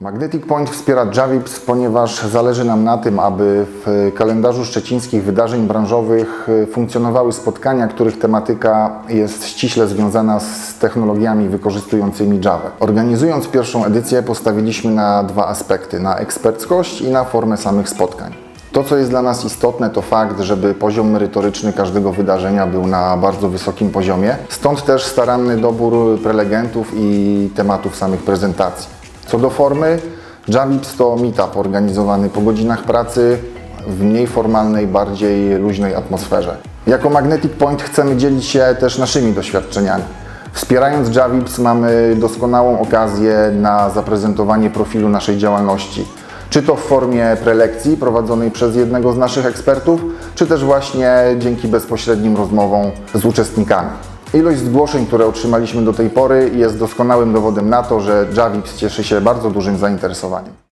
Magnetic Point wspiera Javips, ponieważ zależy nam na tym, aby w kalendarzu szczecińskich wydarzeń branżowych y, funkcjonowały spotkania, których tematyka jest ściśle związana z technologiami wykorzystującymi Java. Organizując pierwszą edycję postawiliśmy na dwa aspekty, na eksperckość i na formę samych spotkań. To, co jest dla nas istotne, to fakt, żeby poziom merytoryczny każdego wydarzenia był na bardzo wysokim poziomie. Stąd też staranny dobór prelegentów i tematów samych prezentacji. Co do formy, Javips to meetup organizowany po godzinach pracy w mniej formalnej, bardziej luźnej atmosferze. Jako Magnetic Point chcemy dzielić się też naszymi doświadczeniami. Wspierając Javips mamy doskonałą okazję na zaprezentowanie profilu naszej działalności. Czy to w formie prelekcji prowadzonej przez jednego z naszych ekspertów, czy też właśnie dzięki bezpośrednim rozmowom z uczestnikami. Ilość zgłoszeń, które otrzymaliśmy do tej pory jest doskonałym dowodem na to, że Javips cieszy się bardzo dużym zainteresowaniem.